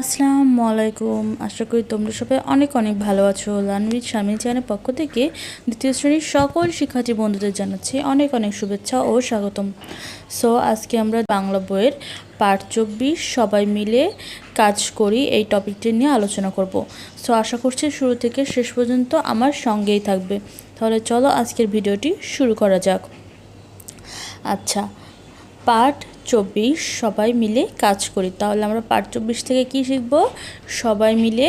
আসসালামু আলাইকুম। আশা করি তোমরা সবাই অনেক অনেক ভালো আছো। লানবির স্বামী চ্যানেলের পক্ষ থেকে দ্বিতীয় শ্রেণির সকল শিক্ষার্থী বন্ধুদের জানাচ্ছি অনেক অনেক শুভেচ্ছা ও স্বাগতম। সো আজকে আমরা বাংলা বইয়ের পার্ট চব্বিশ সবাই মিলে কাজ করি এই টপিকটি নিয়ে আলোচনা করব। সো আশা করছি শুরু থেকে শেষ পর্যন্ত আমার সঙ্গেই থাকবে। তাহলে চলো আজকের ভিডিওটি শুরু করা যাক। আচ্ছা পার্ট চব্বিশ, সবাই মিলে কাজ করি। তাহলে আমরা পার্ট চব্বিশ থেকে কি শিখব? সবাই মিলে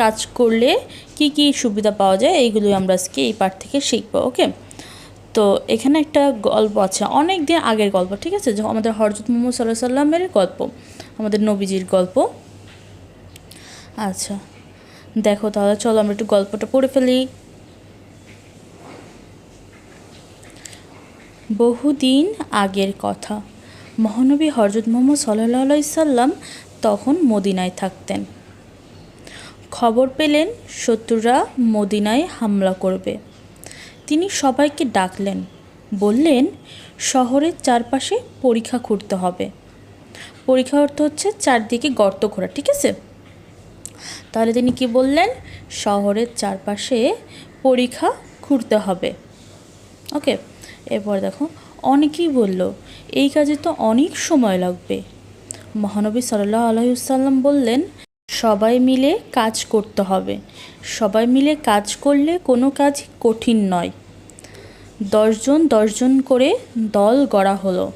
কাজ করলে কি কি সুবিধা পাওয়া যায় এইগুলোই আমরা আজকে এই পার্ট থেকে শিখব, ওকে? তো এখানে একটা গল্প আছে, অনেক দিন আগের গল্প, ঠিক আছে? যখন আমাদের হরজত মোহাম্মদ সাল্লাহ সাল্লামের গল্প, আমাদের নবীজির গল্প। আচ্ছা দেখো তাহলে চলো আমরা একটু গল্পটা পড়ে ফেলি। বহুদিন আগের কথা। মহানবী হরজত মোহাম্মদ সাল্লাহ সাল্লাম তখন মদিনায় থাকতেন। খবর পেলেন শত্রুরা মদিনায় হামলা করবে। তিনি সবাইকে ডাকলেন, বললেন, শহরের চারপাশে পরীক্ষা খুঁড়তে হবে। পরীক্ষা অর্থ হচ্ছে চারদিকে গর্ত খোঁড়া ঠিক আছে? তাহলে তিনি কি বললেন? শহরের চারপাশে পরীক্ষা খুঁড়তে হবে। ওকে, এরপর দেখো অনেকেই বলল, এই কাজে তো অনেক সময় লাগবে। মহানবী সাল্লাহ আলহিসাল্লাম বললেন, সবাই মিলে কাজ করতে হবে। সবাই মিলে কাজ করলে কোনো কাজ কঠিন নয়। দশজন দশজন করে দল গড়া হলো।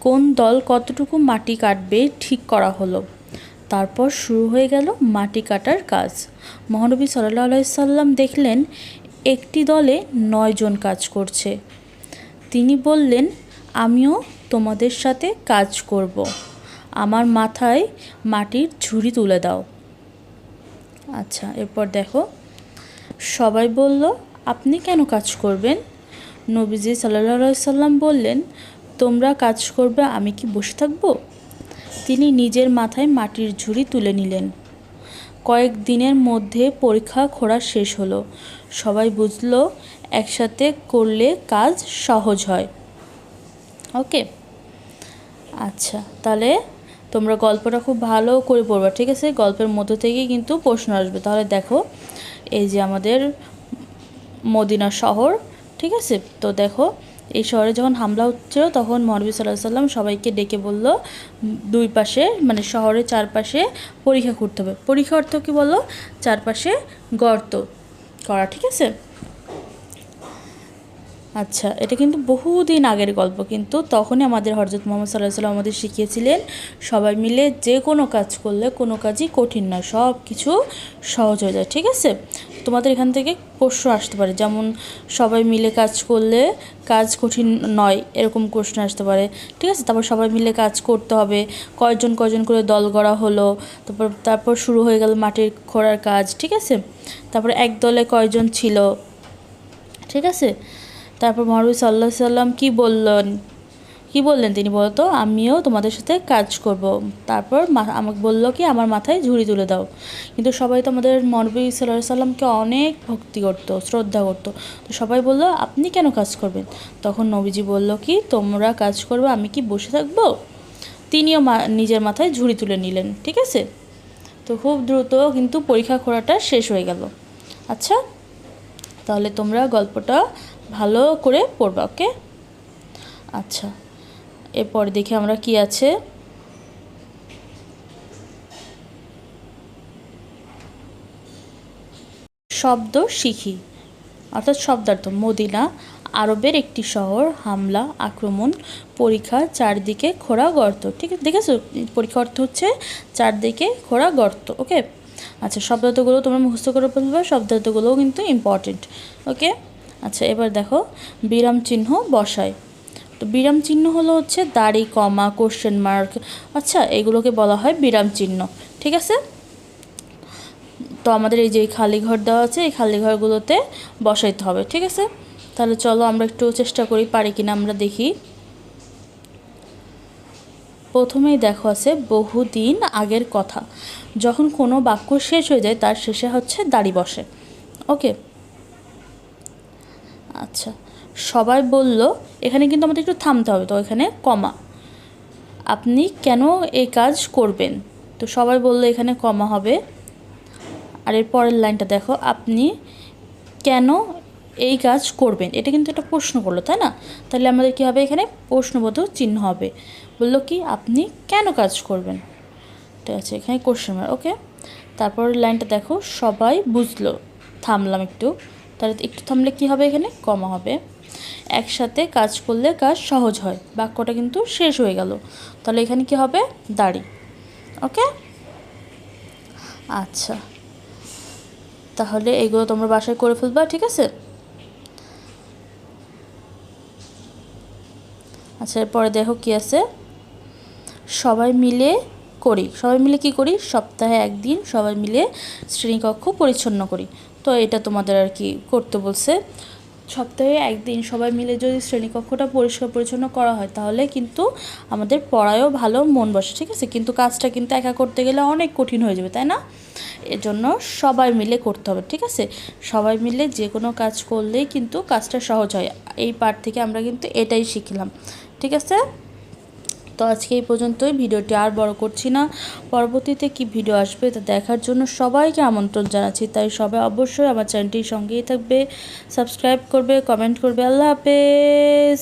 কোন দল কতটুকু মাটি কাটবে ঠিক করা হলো। তারপর শুরু হয়ে গেল মাটি কাটার কাজ। মহানবী সাল্লাহ আলাইসাল্লাম দেখলেন একটি দলে নয়জন কাজ করছে। তিনি বললেন, আমিও তোমাদের সাথে কাজ করব। আমার মাথায় মাটির ঝুড়ি তুলে দাও। আচ্ছা এরপর দেখো। সবাই বলল, আপনি কেন কাজ করবেন? নবীজি সাল্লাহ সাল্লাম বললেন, তোমরা কাজ করবে, আমি কি বসে থাকব? তিনি নিজের মাথায় মাটির ঝুড়ি তুলে নিলেন। কয়েক দিনের মধ্যে পরীক্ষা খোঁড়া শেষ হলো। সবাই বুঝলো, একসাথে করলে কাজ সহজ হয়। ওকে? আচ্ছা তাহলে তোমরা গল্পটা খুব ভালো করে পড়বা, ঠিক আছে? গল্পের মধ্য থেকেই কিন্তু প্রশ্ন আসবে। তাহলে দেখো, এই যে আমাদের মদিনা শহর, ঠিক আছে? তো দেখো, এই শহরে যখন হামলা হচ্ছিল, তখন মহানবী সাল্লাহ সাল্লাম সবাইকে ডেকে বলল, দুই পাশে মানে শহরের চারপাশে পরীক্ষা করতে হবে। পরীক্ষা অর্থ কী বলল চারপাশে গর্ত। করা, ঠিক আছে? আচ্ছা এটা কিন্তু বহুদিন আগের গল্প, কিন্তু তখনই আমাদের হরজত মোহাম্মদ সাল্লাহ সাল্লাম আমাদের শিখিয়েছিলেন, সবাই মিলে যে কোনো কাজ করলে কোনো কাজই কঠিন নয় সব কিছু সহজ হয়ে যায়, ঠিক আছে? তোমাদের এখান থেকে প্রশ্ন আসতে পারে। যেমন সবাই মিলে কাজ করলে কাজ কঠিন নয়, এরকম প্রশ্ন আসতে পারে। ঠিক আছে? তারপর সবাই মিলে কাজ করতে হবে। কয়জন কয়জন করে দল গড়া হলো, তারপর তারপর শুরু হয়ে গেল মাটির খোঁড়ার কাজ, ঠিক আছে? তারপর এক দলে কয়জন ছিল, ঠিক আছে? তারপর মহানবী সাল্লাহ সাল্লাম কি বললেন? কি বললেন তিনি বলতো, আমিও তোমাদের সাথে কাজ করব। তারপর আমাকে বলল কি, আমার মাথায় ঝুড়ি তুলে দাও। কিন্তু সবাই তো আমাদের মহানবী সাল্লাহ সাল্লামকে অনেক ভক্তি করতো, শ্রদ্ধা করতো। তো সবাই বলল, আপনি কেন কাজ করবেন? তখন নবীজি বলল কি, তোমরা কাজ করবে, আমি কি বসে থাকব? তিনিও নিজের মাথায় ঝুড়ি তুলে নিলেন, ঠিক আছে? তো খুব দ্রুত কিন্তু পরীক্ষা খোড়াটা শেষ হয়ে গেল। আচ্ছা তাহলে তোমরা গল্পটা ভালো করে পড়বা, ওকে? আচ্ছা। এরপর দেখি আমরা কি আছে। শব্দ শিখি, অর্থাৎ শব্দার্থ, মদিনা, আরবের একটি শহর, হামলা, আক্রমণ, পরীক্ষা, চারদিকে খোড়া গর্ত, ঠিক আছে, দেখেছ? পরীক্ষা অর্থ হচ্ছে চারদিকে খোড়া গর্ত, ওকে? আচ্ছা শব্দার্থগুলো তোমরা মুখস্থ করে ফেলবে শব্দার্থগুলোও কিন্তু ইম্পর্টেন্ট ওকে? আচ্ছা এবার দেখো, বিরাম চিহ্ন বসায়। তো বিরাম চিহ্ন হলো হচ্ছে দাড়ি, কমা কোশ্চেন মার্ক আচ্ছা এগুলোকে বলা হয় বিরাম চিহ্ন, ঠিক আছে? তো আমাদের এই যে খালি ঘর দেওয়া আছে, এই খালি ঘরগুলোতে বসাইতে হবে, ঠিক আছে? তাহলে চলো আমরা একটু চেষ্টা করি, পারি কিনা আমরা দেখি। প্রথমেই দেখো আছে, বহুদিন আগের কথা। যখন কোনো বাক্য শেষ হয়ে যায়, তার শেষে হচ্ছে দাড়ি বসে। ওকে? আচ্ছা। সবাই বলল, এখানে কিন্তু আমাদের একটু থামতে হবে, তো এখানে কমা। আপনি কেন এই কাজ করবেন? তো সবাই বলল, এখানে কমা হবে। আর এর পরের লাইনটা দেখো, আপনি কেন এই কাজ করবেন? এটা কিন্তু একটা প্রশ্ন করল, তাই না? তাহলে আমাদের কী হবে এখানে? প্রশ্নবোধক চিহ্ন হবে। বলল কি, আপনি কেন কাজ করবেন? ঠিক আছে এখানে কোশ্চেন ওকে তারপর লাইনটা দেখো, সবাই বুঝলো। থামলাম একটু। তাহলে একটু থামলে কি হবে এখানে? কমা হবে। একসাথে কাজ করলে কাজ সহজ হয়। বাক্যটা কিন্তু শেষ হয়ে গেল। তাহলে এখানে কি হবে? দাড়ি। ওকে? আচ্ছা। তাহলে এগুলো তোমরা বাসায় করে ফেলবা, ঠিক আছে? আচ্ছা এরপরে দেখো কি আছে। সবাই মিলে করি। সবাই মিলে কি করি? সপ্তাহে একদিন সবাই মিলে শ্রেণীকক্ষ পরিচ্ছন্ন করি। তো এটা তোমাদের আর কি করতে বলছে। সপ্তাহে একদিন সবাই মিলে যদি শ্রেণীকক্ষটা পরিষ্কার পরিচ্ছন্ন করা হয়, তাহলে কিন্তু আমাদের পড়ায়ও ভালো, মন বসে, ঠিক আছে? কিন্তু কাজটা কিন্তু একা করতে গেলে অনেক কঠিন হয়ে যাবে, তাই না? এজন্য সবাই মিলে করতে হবে, ঠিক আছে? সবাই মিলে যে কোনো কাজ করলেই কিন্তু কাজটা সহজ হয়। এই পার্ট থেকে আমরা কিন্তু এটাই শিখলাম, ঠিক আছে? তো আজকে এই পর্যন্তই। ভিডিওটি আর বড় করছি না। পরবর্তীতে কি ভিডিও আসবে তা দেখার জন্য সবাইকে আমন্ত্রণ জানাচ্ছি। তাই সবাই অবশ্যই আমার চ্যানেলটির সঙ্গেই থাকবে। সাবস্ক্রাইব করবে, কমেন্ট করবে। আল্লাহ হাফেজ।